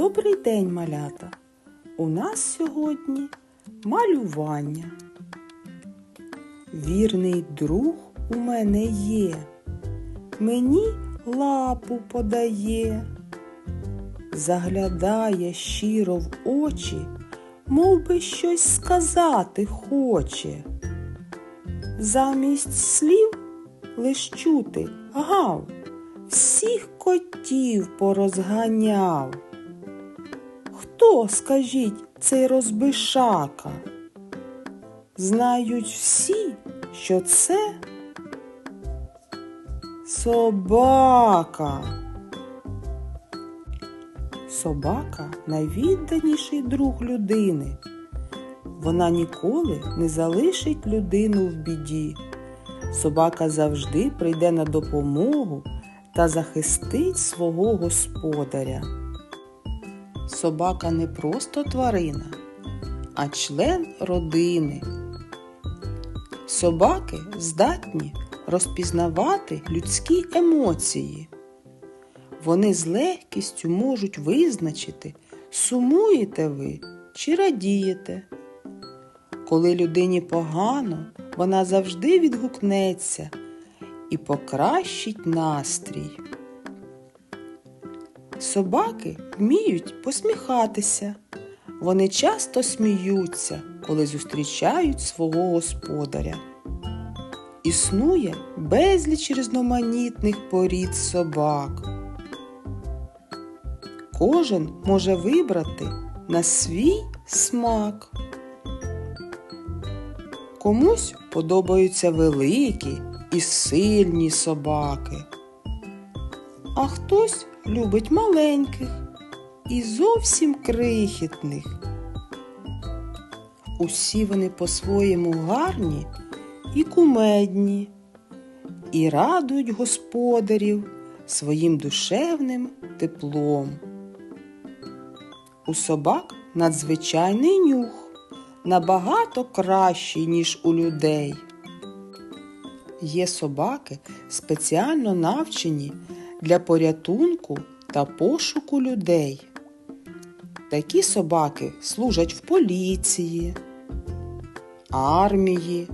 Добрий день, малята! У нас сьогодні малювання. Вірний друг у мене є, мені лапу подає, заглядає щиро в очі, мов би щось сказати хоче. Замість слів лиш чути гав, всіх котів порозганяв. Хто, скажіть, цей розбишака? Знають всі, що це собака. Собака найвідданіший друг людини. Вона ніколи не залишить людину в біді. Собака завжди прийде на допомогу та захистить свого господаря. Собака не просто тварина, а член родини. Собаки здатні розпізнавати людські емоції. Вони з легкістю можуть визначити, сумуєте ви чи радієте. Коли людині погано, вона завжди відгукнеться і покращить настрій. Собаки вміють посміхатися. Вони часто сміються, коли зустрічають свого господаря. Існує безліч різноманітних порід собак. Кожен може вибрати на свій смак. Комусь подобаються великі і сильні собаки, а хтось любить маленьких і зовсім крихітних. Усі вони по-своєму гарні і кумедні, і радують господарів своїм душевним теплом. У собак надзвичайний нюх набагато кращий, ніж у людей. Є собаки спеціально навчені для порятунку та пошуку людей. Такі собаки служать в поліції, армії,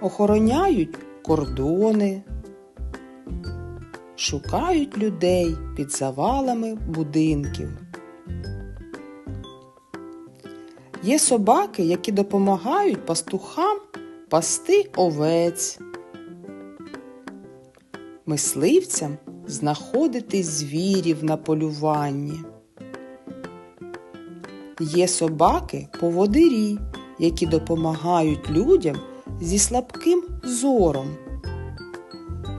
охороняють кордони, шукають людей під завалами будинків. Є собаки, які допомагають пастухам пасти овець, мисливцям знаходити звірів на полюванні. Є собаки поводирі, які допомагають людям зі слабким зором.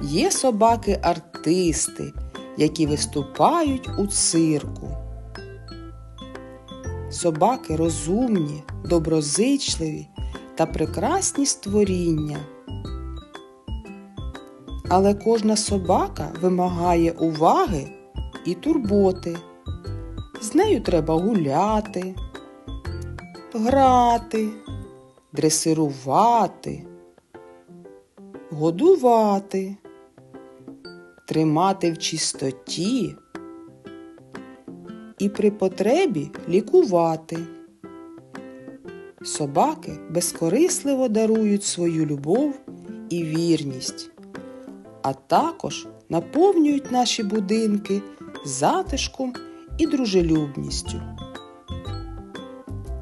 Є собаки-артисти, які виступають у цирку. Собаки розумні, доброзичливі та прекрасні створіння. Але кожна собака вимагає уваги і турботи. З нею треба гуляти, грати, дресирувати, годувати, тримати в чистоті і при потребі лікувати. Собаки безкорисливо дарують свою любов і вірність, а також наповнюють наші будинки затишком і дружелюбністю.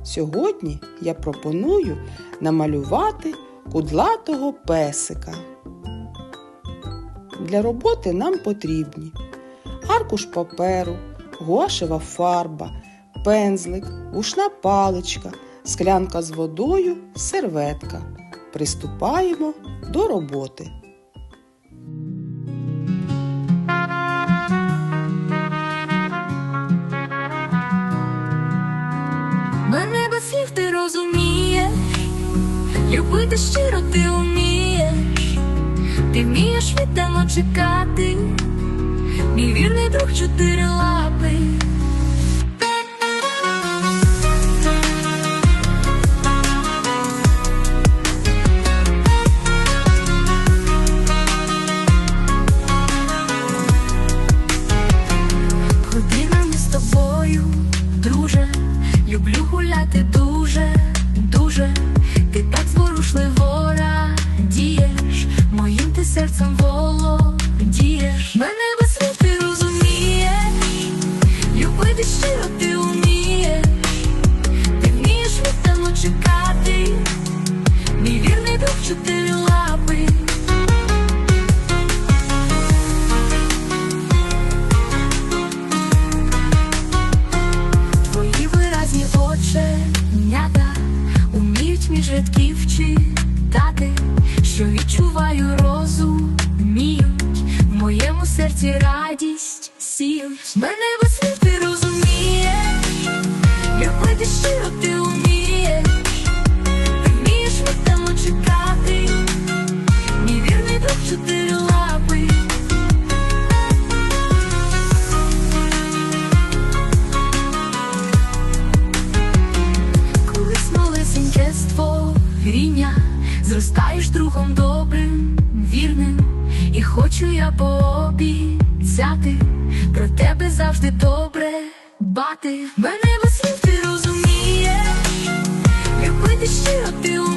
Сьогодні я пропоную намалювати кудлатого песика. Для роботи нам потрібні аркуш паперу, гуашева фарба, пензлик, вушна паличка, склянка з водою, серветка. Приступаємо до роботи. Слів ти розумієш, любити щиро ти вмієш, ти вмієш віддано чекати, мій вірний друг чотири лапи. Відчуваю розуміють, в моєму серці радість сіють. Мене без слів ти розумієш, любити щиро ти умієш, ти вмієш віддано чекати, мій вірний друг чотири лапи. Колись малесеньке створіння Зростаєш другом І хочу я пообіцяти Про тебе завжди добре бати Мене без ти розумієш. Любити щиро ти умієш